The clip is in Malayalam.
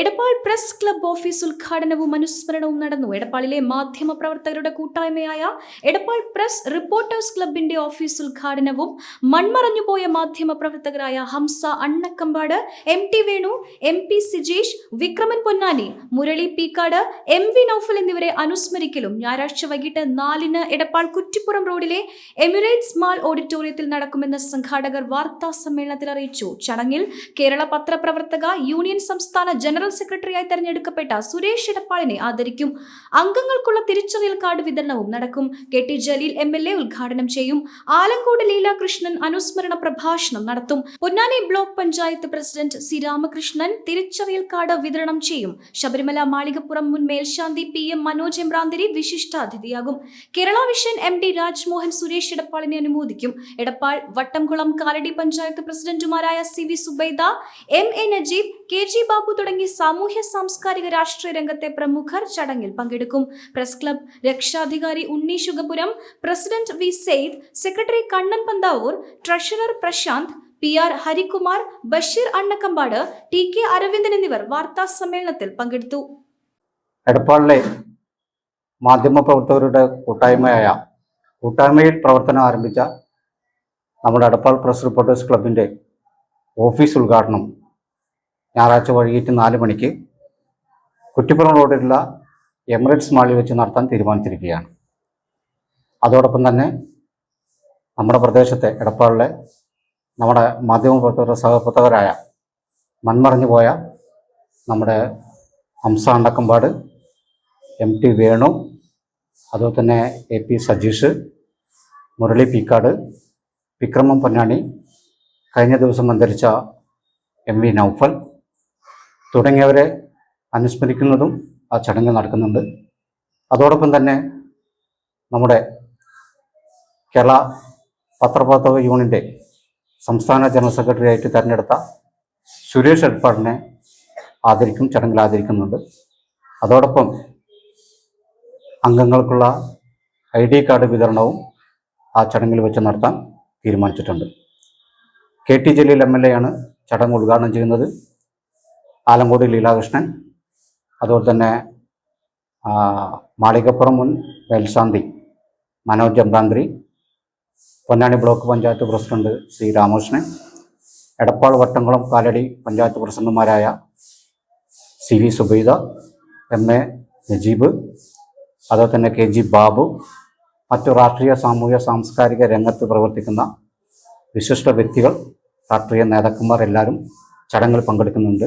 എടപ്പാൾ പ്രസ് ക്ലബ് ഓഫീസ് ഉദ്ഘാടനവും അനുസ്മരണവും നടന്നു. എടപ്പാളിലെ മാധ്യമ പ്രവർത്തകരുടെ കൂട്ടായ്മയായ എടപ്പാൾ പ്രസ് റിപ്പോർട്ടേഴ്സ് ക്ലബിന്റെ ഓഫീസ് ഉദ്ഘാടനവും മൺമറഞ്ഞുപോയ മാധ്യമ പ്രവർത്തകരായ Hamsa Annakkampad M T Venu M P Sijesh Vikraman Ponnani Murali Peekkad M V Noufal എന്നിവരെ അനുസ്മരിക്കലും ഞായറാഴ്ച വൈകിട്ട് നാലിന് എടപ്പാൾ കുറ്റിപ്പുറം റോഡിലെ എമിറേറ്റ്സ് മാൾ ഓഡിറ്റോറിയത്തിൽ നടക്കുമെന്ന് സംഘാടകർ വാർത്താ സമ്മേളനത്തിൽ അറിയിച്ചു. ചടങ്ങിൽ കേരള പത്രപ്രവർത്തക യൂണിയൻ സംസ്ഥാന ജനറൽ സെക്രട്ടറിയായി തെരഞ്ഞെടുക്കപ്പെട്ട സുരേഷ് ഇടപ്പാളിനെ ആദരിക്കും. അംഗങ്ങൾക്കുള്ള തിരിച്ചറിയൽ കാർഡ് വിതരണവും നടക്കും. K T Jaleel M L A ഉദ്ഘാടനം ചെയ്യും. ആലങ്കോട് ലീലാകൃഷ്ണൻ അനുസ്മരണ പ്രഭാഷണം നടത്തും. Ponnani block panchayat president C Ramakrishnan തിരിച്ചറിയൽ കാർഡ് വിതരണം ചെയ്യും. ശബരിമല മാളികപ്പുറം മുൻ മേൽശാന്തി P M Manoj Embranthiri വിശിഷ്ടാതിഥിയാകും. Kerala vision M D Rajmohan Suresh ഇടപ്പാളിനെ അനുമോദിക്കും. എടപ്പാൾ വട്ടംകുളം കാലടി പഞ്ചായത്ത് പ്രസിഡന്റുമാരായ C V Zubaida M A Najeeb K G Babu തുടങ്ങി സാമൂഹ്യ സാംസ്കാരിക രാഷ്ട്രീയ രംഗത്തെ പ്രമുഖർ ചടങ്ങിൽ പങ്കെടുക്കും. പ്രസ് ക്ലബ് രക്ഷാധികാരി Unni Shugapuram president V Syed secretary Kannan Panthavoor treasurer Prashanth P R Harikumar Basheer Annakkampad T K Aravindan എന്നിവർ വാർത്താ സമ്മേളനത്തിൽ പങ്കെടുത്തു. എടപ്പാളിലെ മാധ്യമപ്രവർത്തകരുടെ കൂട്ടായ്മയായ കൂട്ടായ്മയിൽ പ്രവർത്തനം ആരംഭിച്ച നമ്മുടെ എടപ്പാൾ പ്രസ് റിപ്പോർട്ടേഴ്സ് ക്ലബിന്റെ ഓഫീസ് ഉദ്ഘാടനം ഞായറാഴ്ച വൈകിട്ട് നാല് മണിക്ക് കുറ്റിപ്പുറം റോഡിലുള്ള എമിറേറ്റ്സ് മാളിൽ വെച്ച് നടത്താൻ തീരുമാനിച്ചിരിക്കുകയാണ്. അതോടൊപ്പം തന്നെ നമ്മുടെ പ്രദേശത്തെ എടപ്പാളിലെ നമ്മുടെ മാധ്യമപ്രവർത്തകരുടെ സഹപ്രവർത്തകരായ മൺമറഞ്ഞു പോയ നമ്മുടെ ഹംസ അണ്ടക്കമ്പാട് എം ടി വേണു അതുപോലെ തന്നെ എ പി സജീഷ് മുരളി പീക്കാട് വിക്രമം പൊന്നാണി കഴിഞ്ഞ ദിവസം അന്തരിച്ച എം വി നൗഫൽ തുടങ്ങിയവരെ അനുസ്മരിക്കുന്നതും ആ ചടങ്ങ് നടക്കുന്നുണ്ട്. അതോടൊപ്പം തന്നെ നമ്മുടെ കേരള പത്രപ്രവർത്തക യൂണിന്റെ സംസ്ഥാന ജനറൽ സെക്രട്ടറി ആയിട്ട് തിരഞ്ഞെടുത്ത സുരേഷ് എടപ്പാടിനെ ആദരിക്കും ചടങ്ങിൽ ആദരിക്കുന്നുണ്ട്. അതോടൊപ്പം അംഗങ്ങൾക്കുള്ള ഐ ഡി കാർഡ് വിതരണവും ആ ചടങ്ങിൽ വെച്ച് നടത്താൻ തീരുമാനിച്ചിട്ടുണ്ട്. K T Jaleel M L A ആണ് ചടങ്ങ് ഉദ്ഘാടനം ചെയ്യുന്നത്. ആലങ്കോട് ലീലാകൃഷ്ണൻ അതുപോലെ തന്നെ മാളികപ്പുറം മുൻ മേൽശാന്തി Manoj Embranthiri Ponnani block panchayat president C Ramakrishnan Edappal Vattamkulam Kalady panchayat പ്രസിഡന്റുമാരായ C V Zubaida M A Najeeb അതുപോലെ തന്നെ കെ ജി ബാബു മറ്റു രാഷ്ട്രീയ സാമൂഹ്യ സാംസ്കാരിക രംഗത്ത് പ്രവർത്തിക്കുന്ന വിശിഷ്ട വ്യക്തികൾ രാഷ്ട്രീയ നേതാക്കന്മാർ എല്ലാവരും ചടങ്ങിൽ പങ്കെടുക്കുന്നുണ്ട്.